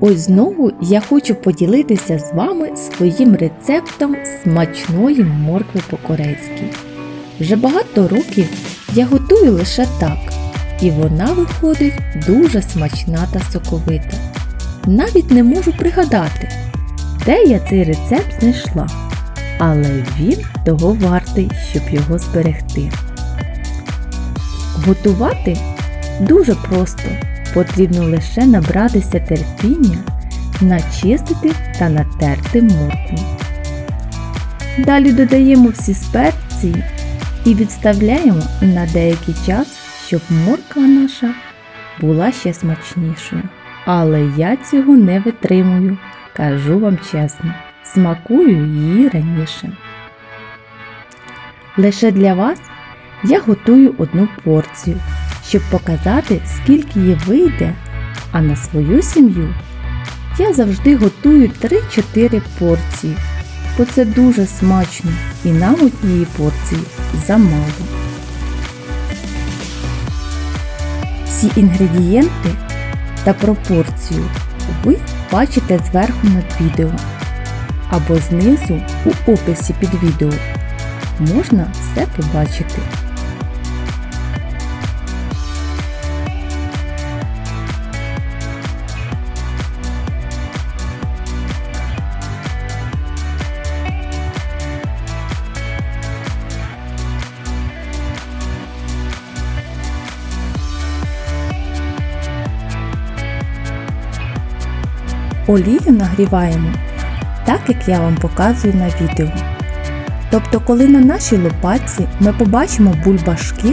Ось знову я хочу поділитися з вами своїм рецептом смачної моркви по-корейськи. Вже багато років я готую лише так, і вона виходить дуже смачна та соковита. Навіть не можу пригадати, де я цей рецепт знайшла, але він того вартий, щоб його зберегти. Готувати дуже просто. Потрібно лише набратися терпіння, начистити та натерти моркву. Далі додаємо всі спеції і відставляємо на деякий час, щоб морква наша була ще смачнішою. Але я цього не витримую, кажу вам чесно, смакую її раніше. Лише для вас я готую одну порцію, щоб показати, скільки її вийде, а на свою сім'ю я завжди готую 3-4 порції, бо це дуже смачно і нам однієї порції замало. Всі інгредієнти та пропорцію ви бачите зверху над відео або знизу у описі під відео. Можна все побачити. Олію нагріваємо так, як я вам показую на відео. Тобто, коли на нашій лопатці ми побачимо бульбашки,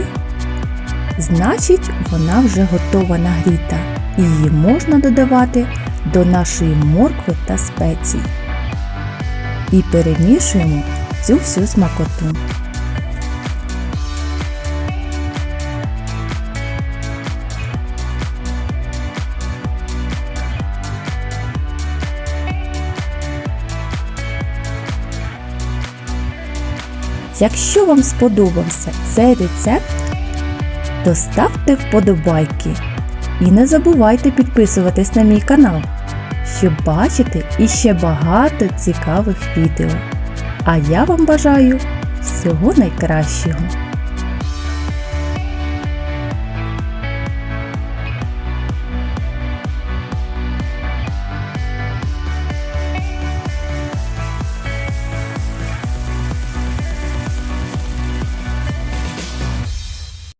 значить вона вже готова нагріта і її можна додавати до нашої моркви та спецій. І перемішуємо цю всю смакоту. Якщо вам сподобався цей рецепт, то ставте вподобайки і не забувайте підписуватись на мій канал, щоб бачити іще багато цікавих відео. А я вам бажаю всього найкращого!